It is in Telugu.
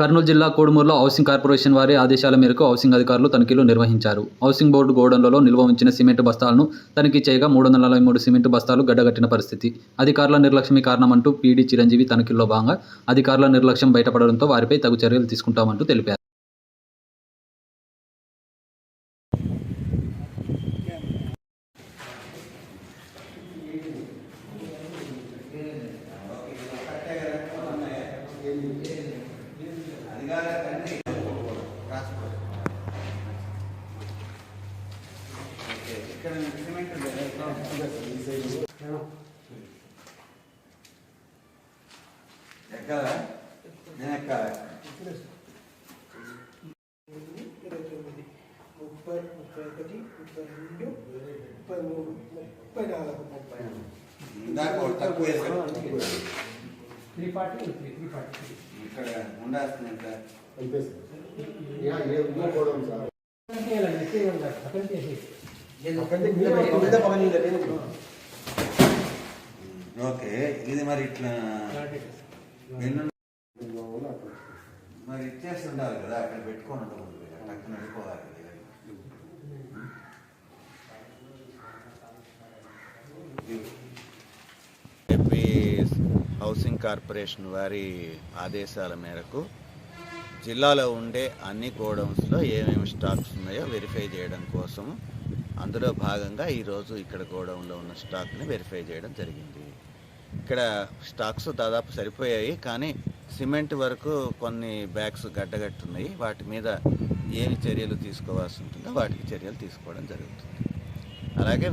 కర్నూలు జిల్లా కోడుమూరులో హౌసింగ్ కార్పొరేషన్ వారి ఆదేశాల మేరకు హౌసింగ్ అధికారులు తనిఖీలు నిర్వహించారు. హౌసింగ్ బోర్డు గోడౌన్లలో నిల్వ ఉంచిన సిమెంట్ బస్తాలను తనిఖీ చేయగా మూడు వందల నలభై మూడు సిమెంట్ బస్తాలు గడ్డగట్టిన పరిస్థితి. అధికారుల నిర్లక్ష్యమే కారణమంటూ పీడీ చిరంజీవి తనిఖీల్లో భాగంగా అధికారుల నిర్లక్ష్యం బయటపడడంతో వారిపై తగు చర్యలు తీసుకుంటామంటూ తెలిపారు. ఎక్కాలా నేను ఎక్కాలా ఇరవై తొమ్మిది ముప్పై ముప్పై ఒకటి ముప్పై రెండు ముప్పై మూడు ముప్పై నాలుగు ముప్పై ఇందాక ఒకటి తక్కువ వేశారు three forty three three forty ఇక్కడ ఉండాల్సింది ఎంత ఓకే ఇది మరి ఇట్లా మరి ఇచ్చేస్తుండాలి కదా అక్కడ పెట్టుకొని ఉండకూడదు వెళ్ళిపోవాలి. ఏపీ హౌసింగ్ కార్పొరేషన్ వారి ఆదేశాల మేరకు జిల్లాలో ఉండే అన్ని గోడౌన్స్లో ఏమేమి స్టాక్స్ ఉన్నాయో వెరిఫై చేయడం కోసం అందులో భాగంగా ఈరోజు ఇక్కడ గోడౌన్లో ఉన్న స్టాక్ని వెరిఫై చేయడం జరిగింది. ఇక్కడ స్టాక్స్ దాదాపు సరిపోయాయి కానీ సిమెంట్ వరకు కొన్ని బ్యాగ్స్ గడ్డగట్టున్నాయి. వాటి మీద ఏమి చర్యలు తీసుకోవాల్సి ఉంటుందో వాటికి చర్యలు తీసుకోవడం జరుగుతుంది. అలాగే